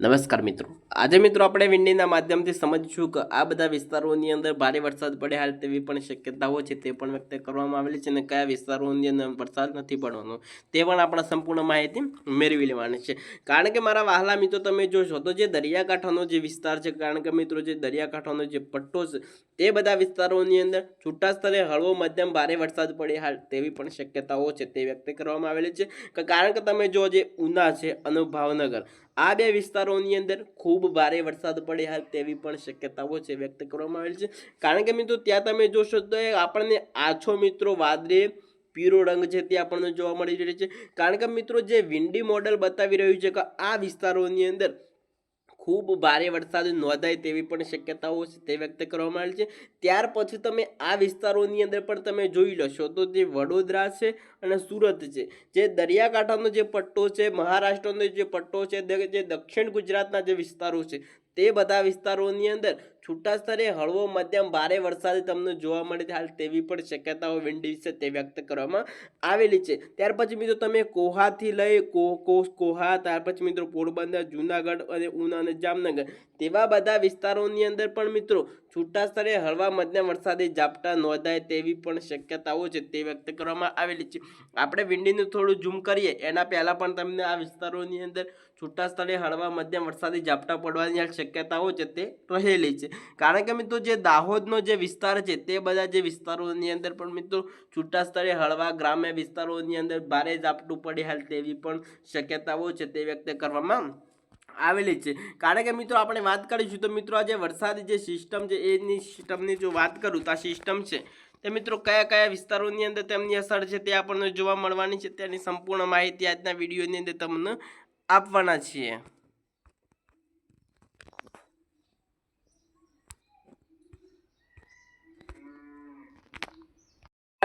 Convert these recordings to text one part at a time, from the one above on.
નમસ્કાર મિત્રો. આજે મિત્રો આપણે વિંડીના માધ્યમથી સમજીશું કે આ બધા વિસ્તારોની અંદર ભારે વરસાદ પડે હાલ તેવી પણ શક્યતાઓ છે તે પણ વ્યક્ત કરવામાં આવેલી છે અને કયા વિસ્તારોની અંદર વરસાદ નથી પડવાનો તે પણ આપણે સંપૂર્ણ માહિતી મેળવી લેવાની છે. કારણ કે મારા વહાલા મિત્રો તમે જોશો તો જે દરિયાકાંઠાનો જે વિસ્તાર છે, કારણ કે મિત્રો જે દરિયાકાંઠાનો જે પટ્ટો છે, તે બધા વિસ્તારોની અંદર છૂટા સ્તરે હળવો મધ્યમ ભારે વરસાદ પડે હાલ તેવી પણ શક્યતાઓ છે તે વ્યક્ત કરવામાં આવેલી છે. કારણ કે તમે જો જે ઉના છે અને ભાવનગર આ બે વિસ્તારોની અંદર ખૂબ ભારે વરસાદ પડે હાલ તેવી પણ શક્યતાઓ છે વ્યક્ત કરવામાં આવેલી છે. કારણ કે મિત્રો, ત્યાં તમે જોશો તો આપણને આછો મિત્રો વાદળે પીળો રંગ છે તે આપણને જોવા મળી રહ્યો છે. કારણ કે મિત્રો, જે વિન્ડી મોડલ બતાવી રહ્યું છે કે આ વિસ્તારોની અંદર ખૂબ ભારે વરસાદ નોંધાય તેવી પણ શક્યતાઓ છે, તે વ્યક્ત કરવામાં આવેલી છે. ત્યાર પછી તમે આ વિસ્તારોની અંદર પણ તમે જોઈ લેશો તો જે વડોદરા છે અને સુરત છે, જે દરિયાકાંઠાનો જે પટ્ટો છે, મહારાષ્ટ્રનો જે પટ્ટો છે જે દક્ષિણ ગુજરાતના જે વિસ્તારો છે, તે બધા વિસ્તારોની અંદર છૂટા સ્તરે હળવો મધ્યમ ભારે વરસાદ તમને જોવા મળે હાલ તેવી પણ શક્યતાઓ વિંડી છે તે વ્યક્ત કરવામાં આવેલી છે. ત્યાર પછી મિત્રો તમે કોહાથી લઈ કોહા, ત્યાર પછી મિત્રો પોરબંદર, જુનાગઢ અને ઉના અને જામનગર તેવા બધા વિસ્તારોની અંદર પણ મિત્રો છૂટા સ્તરે હળવા મધ્યમ વરસાદી ઝાપટા નોંધાય તેવી પણ શક્યતાઓ છે તે વ્યક્ત કરવામાં આવેલી છે. આપણે વિંડીનું થોડું ઝૂમ કરીએ. એના પહેલાં પણ તમને આ વિસ્તારોની અંદર છૂટા સ્થળે હળવા મધ્યમ વરસાદી ઝાપટા પડવાની શક્યતાઓ છે તે રહેલી છે. કારણ કે મિત્રો જે દાહોદનો જે વિસ્તાર છે, તે બધા જે વિસ્તારોની અંદર પણ મિત્રો છૂટા સ્તરે હળવા ગ્રામ્ય વિસ્તારોની અંદર ભારે ઝાપટું પડે હાલ તેવી પણ શક્યતાઓ છે તે વ્યક્ત કરવામાં આવેલી છે. કારણ કે મિત્રો આપણે વાત કરીશું તો મિત્રો જે વરસાદી જે સિસ્ટમ છે, એની સિસ્ટમની જો વાત કરું તો આ સિસ્ટમ છે, તે મિત્રો કયા કયા વિસ્તારોની અંદર તેમની અસર છે તે આપણને જોવા મળવાની છે, તેની સંપૂર્ણ માહિતી આજના વિડીયોની અંદર તમને આપવાના છીએ.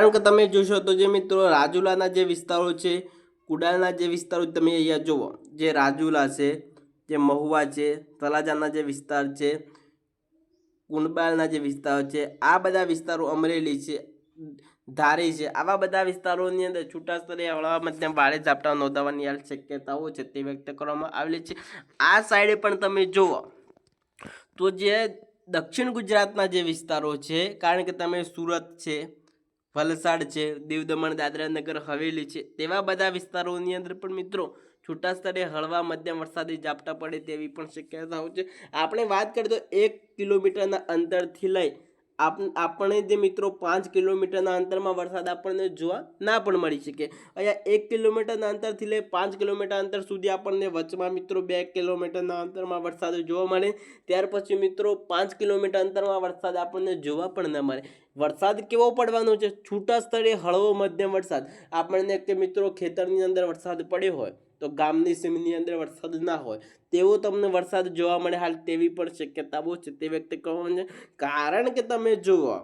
કારણ કે તમે જોશો તો જે મિત્રો રાજુલાના જે વિસ્તારો છે કુડાલના જે વિસ્તારો તમે અહીંયા જુઓ. જે રાજુલા છે, જે મહુવા છે તલાજાના જે વિસ્તાર છે કુંડબાલના જે વિસ્તારો છે, આ બધા વિસ્તારો અમરેલી છે, ધારી છે. આવા બધા વિસ્તારોની અંદર છૂટા સ્તરે હળવામાં ત્યાં ભારે ઝાપટા નોંધાવાની હાલ શક્યતાઓ છે તે વ્યક્ત કરવામાં આવેલી છે. આ સાઈડે પણ તમે જુઓ તો જે દક્ષિણ ગુજરાતના જે વિસ્તારો છે, કારણ કે તમે સુરત છે વલસાડ છે દીવ દમણ દાદરા નગર હવેલી છે. તેવા બધા વિસ્તારોની અંદર પણ મિત્રો છૂટા સ્તરે હળવા મધ્યમ વરસાદી ઝાપટા પડે તેવી પણ શક્યતાઓ છે. આપણે વાત કરીએ તો એક કિલોમીટરના અંતરથી લઈ આપ, આપણે જે મિત્રો પાંચ કિલોમીટરના અંતરમાં વરસાદ આપણને જોવા ના પણ મળી શકે. અહીંયા એક કિલોમીટરના અંતરથી લઈ પાંચ કિલોમીટર અંતર સુધી આપણને વચમાં મિત્રો બે કિલોમીટરના અંતરમાં વરસાદ જોવા મળે. ત્યાર પછી મિત્રો પાંચ કિલોમીટર અંતરમાં વરસાદ આપણને જોવા પણ ન મળે. વરસાદ કેવો પડવાનો છે? છૂટા સ્થળે હળવો મધ્યમ વરસાદ. આપણને કે મિત્રો ખેતરની અંદર વરસાદ પડ્યો હોય, તો ગામની સીમની અંદર વરસાદ ના હોય. તેવો તમને વરસાદ જોવા મળે હાલ તેવી પણ શક્યતાઓ છે તે વ્યક્ત કરવાનું છે. કારણ કે તમે જુઓ,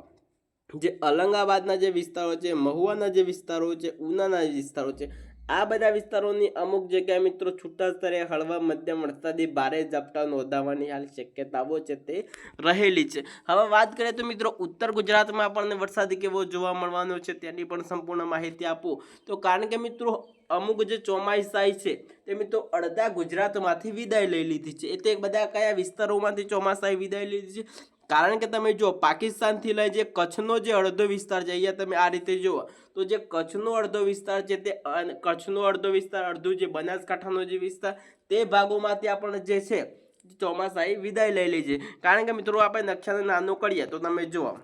જે અલંગાબાદના જે વિસ્તારો છે, મહુવાના જે વિસ્તારો છે, ઉનાના જે વિસ્તારો છે આ બધા વિસ્તારોની અમુક જગ્યાએ મિત્રો છૂટા સ્તરે હળવા મધ્યમ વરસાદી ભારે ઝાપટા નોંધાવાની હાલ શક્યતાઓ છે તે રહેલી છે. હવે વાત કરીએ તો મિત્રો ઉત્તર ગુજરાતમાં આપણને વરસાદ કેવો જોવા મળવાનો છે તેની પણ સંપૂર્ણ માહિતી આપો. તો કારણ કે મિત્રો અમુક જે ચોમાસાઈ છે તે મિત્રો અડધા ગુજરાતમાંથી વિદાય લઈ લીધી છે. એટલે બધા કયા વિસ્તારોમાંથી ચોમાસાએ વિદાય લીધી છે? કારણ કે તમે જો પાકિસ્તાનથી લઈ જે કચ્છનો જે અડધો વિસ્તાર છે, અહીંયા તમે આ રીતે જુઓ, તો જે કચ્છનો અડધો વિસ્તાર છે તે કચ્છનો અડધો વિસ્તાર, અડધું જે બનાસકાંઠાનો જે વિસ્તાર, તે ભાગોમાંથી આપણને જે છે, ચોમાસાએ વિદાય લઈ લે છે કારણ કે મિત્રો, આપણે નકશાને નાનું કરીએ, તો તમે જુઓ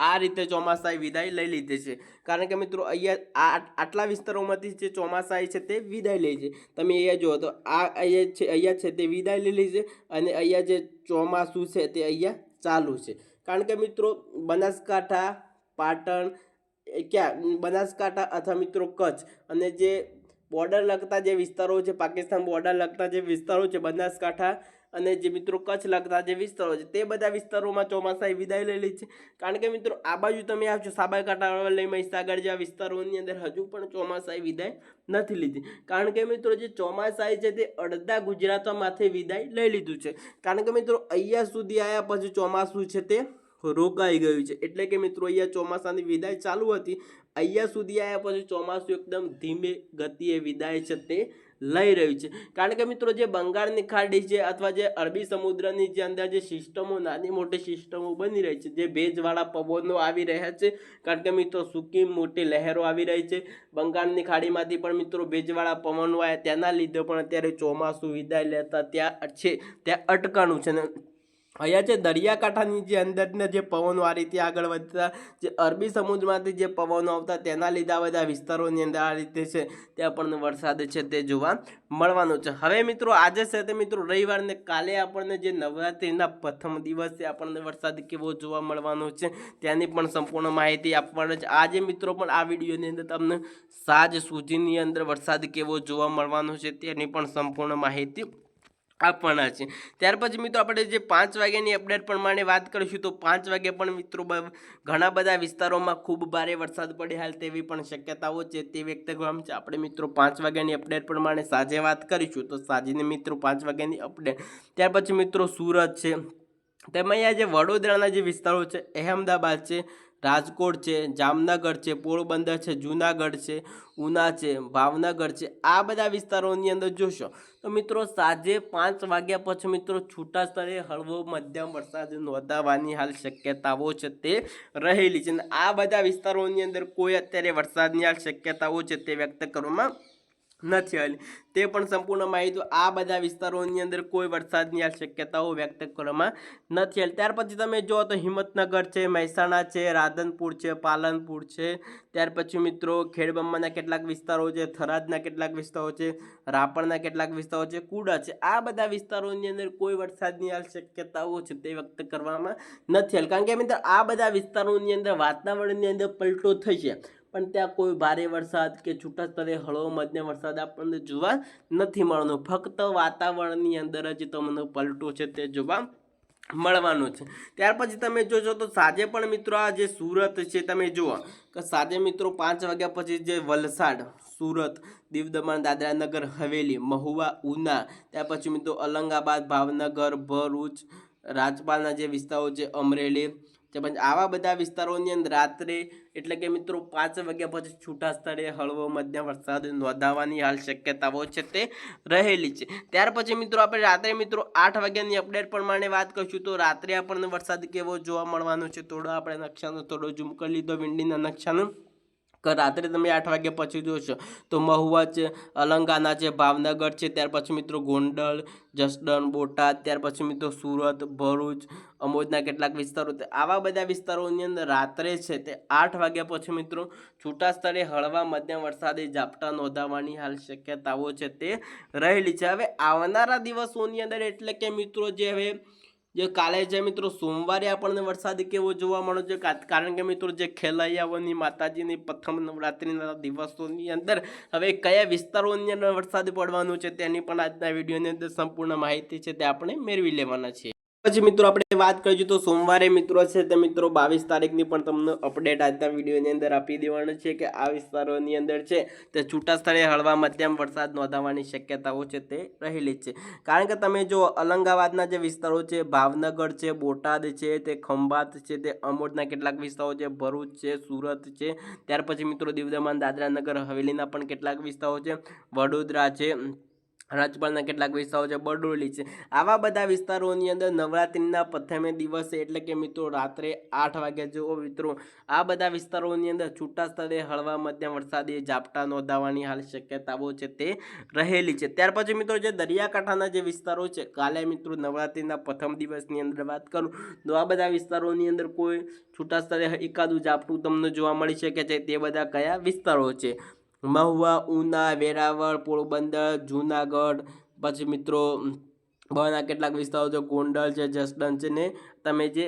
આ રીતે ચોમાસાએ વિદાય લઈ લીધી છે. કારણ કે મિત્રો, અહીંયા આટલા વિસ્તારોમાંથી જે ચોમાસાએ છે તે વિદાય લે છે તમે અહીંયા જુઓ, તો આ અહીંયા છે અહીંયા છે તે વિદાય લઈ લે છે, અને અહીંયા જે ચોમાસું છે તે અહીંયા ચાલુ છે. કારણ કે મિત્રો, બનાસકાંઠા, પાટણ ક્યાં? બનાસકાંઠા અથવા મિત્રો કચ્છ અને જે બોર્ડર લગતા જે વિસ્તારો છે, પાકિસ્તાન બોર્ડર લગતા જે વિસ્તારો છે, બનાસકાંઠા અને જે મિત્રો કચ્છ લગતા જે વિસ્તારો છે, તે બધા વિસ્તારોમાં ચોમાસાએ વિદાય લઈ લીધી છે. કારણ કે મિત્રો, આ બાજુ તમે આવશો, સાબરકાંઠા, અરવલ્લી, મહીસાગર જેવા વિસ્તારોની અંદર હજુ પણ ચોમાસાએ વિદાય નથી લીધી. કારણ કે મિત્રો, જે ચોમાસાએ છે તે અડધા ગુજરાતમાંથી વિદાય લઈ લીધું છે. કારણ કે મિત્રો, અહીંયા સુધી આવ્યા પછી ચોમાસું છે તે રોકાઈ ગયું છે. એટલે કે મિત્રો, અહીંયા ચોમાસાની વિદાય ચાલુ હતી. અહીંયા સુધી આવ્યા પછી ચોમાસું એકદમ ધીમે ગતિએ વિદાય છે તે લઈ રહ્યું છે. કારણ કે મિત્રો જે બંગાળની ખાડી છે અથવા જે અરબી સમુદ્રની જે અંદર જે સિસ્ટમો, નાની મોટી સિસ્ટમો બની રહી છે, જે ભેજવાળા પવનો આવી રહ્યા છે. કારણ કે મિત્રો સૂકી મોટી લહેરો આવી રહી છે. બંગાળની ખાડીમાંથી પણ મિત્રો ભેજવાળા પવનો આવ્યા તેના લીધે પણ અત્યારે ચોમાસું વિદાય લેતા ત્યાં છે, ત્યાં અટકાણું છે ને અહીંયા જે દરિયાકાંઠાની જે અંદરના જે પવનો આ રીતે આગળ વધતા, જે અરબી સમુદ્રમાંથી જે પવનો આવતા, તેના લીધે આ બધા વિસ્તારોની અંદર આ રીતે છે, ત્યાં પણ વરસાદ છે તે જોવા મળવાનો છે. હવે મિત્રો, આજે છે તે મિત્રો રવિવારને કાલે આપણને જે નવરાત્રિના પ્રથમ દિવસે આપણને વરસાદ કેવો જોવા મળવાનો છે, ત્યાંની પણ સંપૂર્ણ માહિતી આપવાનો છે. આજે મિત્રો પણ આ વિડીયોની અંદર તમને સાંજ સુધીની અંદર વરસાદ કેવો જોવા મળવાનો છે તેની પણ સંપૂર્ણ માહિતી આપવાના છે ત્યાર પછી મિત્રો આપણે જે પાંચ વાગ્યાની અપડેટ પ્રમાણે વાત કરીશું, તો પાંચ વાગે પણ મિત્રો ઘણા બધા વિસ્તારોમાં ખૂબ ભારે વરસાદ પડે હાલ તેવી પણ શક્યતાઓ છે તે વ્યક્ત કરવામાં છે આપણે મિત્રો પાંચ વાગ્યાની અપડેટ પ્રમાણે સાંજે વાત કરીશું, તો સાંજની મિત્રો પાંચ વાગ્યાની અપડેટ ત્યાર પછી મિત્રો સુરત છે. તેમાં અહીંયા જે વડોદરાના જે વિસ્તારો છે, અહેમદાબાદ છે રાજકોટ છે, જામનગર છે, પોરબંદર છે, જૂનાગઢ છે, ઉના છે, ભાવનગર છે. આ બધા વિસ્તારોની અંદર જોશો તો મિત્રો સાંજે પાંચ વાગ્યા પછી મિત્રો છૂટા સ્તરે હળવો મધ્યમ વરસાદ નોંધાવાની હાલ શક્યતાઓ છે તે રહેલી છે. અને આ બધા વિસ્તારોની અંદર કોઈ અત્યારે વરસાદની હાલ શક્યતાઓ છે તે વ્યક્ત કરવામાં નથી હાલી. તે પણ સંપૂર્ણ માહિતી આ બધા વિસ્તારોની અંદર કોઈ વરસાદની હાલ શક્યતાઓ વ્યક્ત કરવામાં નથી હાલી. ત્યાર પછી તમે જુઓ તો હિંમતનગર છે, મહેસાણા છે, રાધનપુર છે, પાલનપુર છે. ત્યાર પછી મિત્રો ખેડબંબાના કેટલાક વિસ્તારો છે, થરાદના કેટલાક વિસ્તારો છે રાપણના કેટલાક વિસ્તારો છે, કુડા છે. આ બધા વિસ્તારોની અંદર કોઈ વરસાદની હાલ શક્યતાઓ છે તે વ્યક્ત કરવામાં નથી હાલ. કારણ કે મિત્રો આ બધા વિસ્તારોની અંદર વાતાવરણની અંદર પલટો થઈ છે. પણ ત્યાં કોઈ ભારે વરસાદ કે છૂટા સ્તરે હળવો મધ્યમ વરસાદ આપણને જોવા નથી મળવાનો. ફક્ત વાતાવરણની અંદર જ તમને પલટો છે તે જોવા મળવાનું છે. ત્યાર પછી તમે જોજો તો સાંજે પણ મિત્રો આ જે સુરત છે તમે જુઓ કે સાંજે મિત્રો પાંચ વાગ્યા પછી જે વલસાડ, સુરત દીવ દમણ દાદરા નગર હવેલી, મહુવા, ઉના, ત્યાર પછી મિત્રો અલંગાબાદ, ભાવનગર, ભરૂચ, રાજપાલના જે વિસ્તારો છે, અમરેલી તે આવા બધા વિસ્તારોની અંદર રાત્રે, એટલે કે મિત્રો પાંચ વાગ્યા પછી છૂટા સ્થળે હળવો મધ્યમ વરસાદ નોંધાવાની હાલ શક્યતાઓ છે તે રહેલી છે. ત્યાર પછી મિત્રો આપણે રાત્રે મિત્રો આઠ વાગ્યાની અપડેટ પ્રમાણે વાત કરીશું તો રાત્રે આપણને વરસાદ કેવો જોવા મળવાનો છે? થોડો આપણે નકશાનો થોડો ઝૂમ કરી લીધો, વિંડીના નકશાનો. રાત્રે તમે આઠ વાગ્યા પછી જોશો તો મહુવા છે અલંગાના છે, ભાવનગર છે, ત્યાર પછી મિત્રો ગોંડલ, જસદણ, બોટાદ, ત્યાર પછી મિત્રો સુરત, ભરૂચ, અમોદના કેટલાક વિસ્તારો આવા બધા વિસ્તારોની અંદર રાત્રે છે તે આઠ વાગ્યા પછી મિત્રો છૂટા સ્તરે હળવા મધ્યમ વરસાદી ઝાપટા નોંધાવાની હાલ શક્યતાઓ છે તે રહેલી છે. હવે આવનારા દિવસોની અંદર એટલે કે મિત્રો જે હવે જે કાલે છે મિત્રો સોમવારે આપણને વરસાદ કેવો જોવા મળે છે કારણ કે મિત્રો જે ખેલૈયાઓની માતાજીની પ્રથમ નવરાત્રિના દિવસોની અંદર હવે કયા વિસ્તારોની અંદર વરસાદ પડવાનો છે તેની પણ આજના વિડીયોની અંદર સંપૂર્ણ માહિતી છે તે આપણે મેળવી લેવાના છીએ. પછી મિત્રો આપણે વાત કરીશું તો સોમવારે મિત્રો છે તે મિત્રો બાવીસ તારીખની પણ તમને અપડેટ આજના વિડીયોની અંદર આપી દેવાનું છે કે આ વિસ્તારોની અંદર છે તે છૂટા સ્થળે હળવા મધ્યમ વરસાદ નોંધાવાની શક્યતાઓ છે તે રહેલી છે. કારણ કે તમે જો અલંગાબાદના જે વિસ્તારો છે, ભાવનગર છે, બોટાદ છે, તે ખંભાત છે, તે અમોદના કેટલાક વિસ્તારો છે, ભરૂચ છે, સુરત છે, ત્યાર પછી મિત્રો દીવ દમણ, દાદરા નગર, હવેલીના પણ કેટલાક વિસ્તારો છે, વડોદરા છે રાજપાલના કેટલાક વિસ્તારો છે, બરડોલી છે. આવા બધા વિસ્તારોની અંદર નવરાત્રિના પ્રથમે દિવસે એટલે કે મિત્રો રાત્રે આઠ વાગ્યા જેવો મિત્રો, આ બધા વિસ્તારોની અંદર છૂટા સ્થળે હળવા મધ્યમ વરસાદી ઝાપટા નોંધાવાની હાલ શક્યતાઓ છે તે રહેલી છે. ત્યાર પછી મિત્રો જે દરિયાકાંઠાના જે વિસ્તારો છે, કાલે મિત્રો નવરાત્રિના પ્રથમ દિવસની અંદર વાત કરું, તો આ બધા વિસ્તારોની અંદર કોઈ છૂટા સ્થળે એકાદું ઝાપટું તમને જોવા મળી શકે છે, તે બધા કયા વિસ્તારો છે? મહુવા, ઉના, વેરાવળ, પોરબંદર, જૂનાગઢ, પછી મિત્રો બહારના કેટલાક વિસ્તારો છે, ગોંડલ છે, જસદણ છે ને તમે જે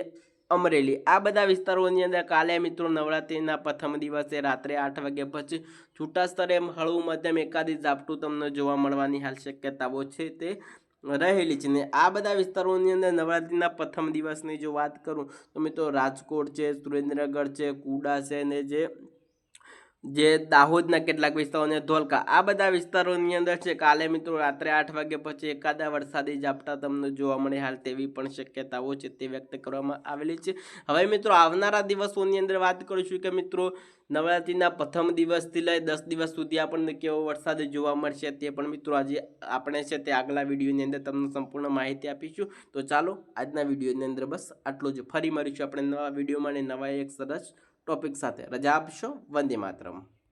અમરેલી. આ બધા વિસ્તારોની અંદર કાલે મિત્રો નવરાત્રિના પ્રથમ દિવસે રાત્રે આઠ વાગ્યા પછી છૂટા સ્તરે હળવું મધ્યમ એકાદી ઝાપટું તમને જોવા મળવાની હાલ શક્યતાઓ છે તે રહેલી છે ને. આ બધા વિસ્તારોની અંદર નવરાત્રિના પ્રથમ દિવસની જો વાત કરું તો મિત્રો રાજકોટ છે સુરેન્દ્રનગર છે, કુડા છે ને જે જે દાહોદના કેટલાક વિસ્તારો અને ધોલકા. આ બધા વિસ્તારોની અંદર છે કાલે મિત્રો રાત્રે આઠ વાગ્યા પછી એકાદા વરસાદી ઝાપટા તમને જોવા મળે હાલ તેવી પણ શક્યતાઓ છે તે વ્યક્ત કરવામાં આવેલી છે. હવે મિત્રો આવનારા દિવસોની અંદર વાત કરીશું કે મિત્રો નવરાત્રિના પ્રથમ દિવસથી લઈ દસ દિવસ સુધી આપણને કેવો વરસાદ જોવા મળશે તે પણ મિત્રો આજે આપણે છે તે આગલા વિડીયોની અંદર તમને સંપૂર્ણ માહિતી આપીશું. તો ચાલો આજના વિડીયોની અંદર બસ આટલું જ. ફરી મળીશું આપણે નવા વિડીયોમાં અને નવા એક સરસ ટોપિક સાથે. રજા આપશો. વંદે માતરમ.